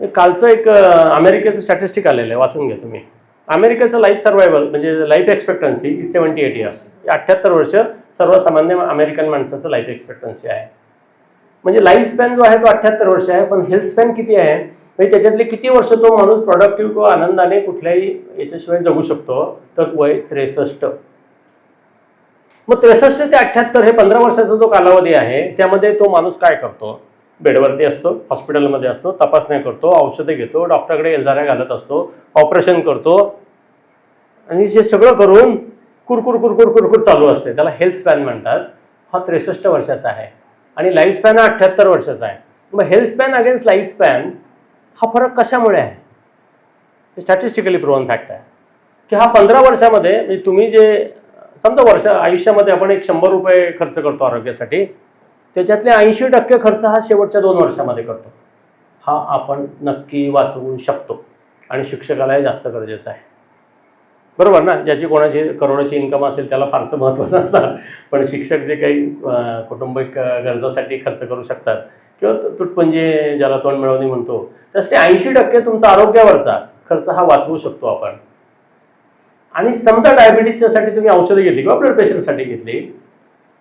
कालचं एक अमेरिकेचं स्टॅटिस्टिक आलेलं आहे वाचून घ्या तुम्ही. अमेरिकेचं लाईफ सर्वायवल म्हणजे life expectancy is seventy eight years अठ्ठ्याहत्तर वर्ष सर्वसामान्य अमेरिकन माणसाचं लाईफ एक्सपेक्टन्सी आहे. म्हणजे लाईफ स्पॅन जो आहे तो अठ्ठ्याहत्तर वर्ष आहे पण हेल्थ स्पॅन किती आहे? म्हणजे त्याच्यातले किती वर्ष तो माणूस प्रोडक्टिव्ह किंवा आनंदाने कुठल्याही याच्याशिवाय जगू शकतो? तर वय त्रेसष्ट. मग त्रेसष्ट ते अठ्ठ्याहत्तर हे पंधरा वर्षाचा जो कालावधी आहे त्यामध्ये तो माणूस काय करतो? बेडवरती असतो हॉस्पिटलमध्ये असतो तपासण्या करतो औषधे घेतो डॉक्टरकडे एलजाऱ्या घालत असतो ऑपरेशन करतो. आणि जे सगळं करून कुरकुर कुरकुर कुरकुर चालू असते. त्याला हेल्थ स्पॅन म्हणतात. हा त्रेसष्ट वर्षाचा आहे. आणि लाईफ स्पॅन हा अठ्ठ्याहत्तर वर्षाचा आहे. मग health span against life span हा फरक कशामुळे आहे? हे स्टॅटिस्टिकली प्रोवन फॅक्ट आहे. की हा पंधरा वर्षामध्ये म्हणजे तुम्ही जे समजा वर्ष आयुष्यामध्ये आपण एक शंभर रुपये खर्च करतो आरोग्यासाठी त्याच्यातले ऐंशी टक्के खर्च हा शेवटच्या दोन वर्षामध्ये करतो. हा आपण नक्की वाचवू शकतो. आणि शिक्षकालाही जास्त गरजेचं आहे. बरोबर ना? ज्याची कोणाची करोडाची इन्कम असेल त्याला फारसं महत्त्व नसणार. पण शिक्षक जे काही कौटुंबिक गरजासाठी खर्च करू शकतात किंवा तुटपंजे ज्याला तोंड मिळवणी म्हणतो त्यासाठी ऐंशी टक्के तुमचा आरोग्यावरचा खर्च हा वाचवू शकतो आपण. आणि समजा डायबिटीजच्यासाठी तुम्ही औषधं घेतली किंवा ब्लड प्रेशरसाठी घेतली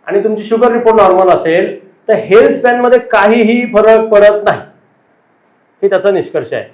आणि तुमची शुगर रिपोर्ट नॉर्मल असेल तर हेल्थ स्पॅनमध्ये काहीही फरक पडत नाही. हे त्याचा निष्कर्ष आहे.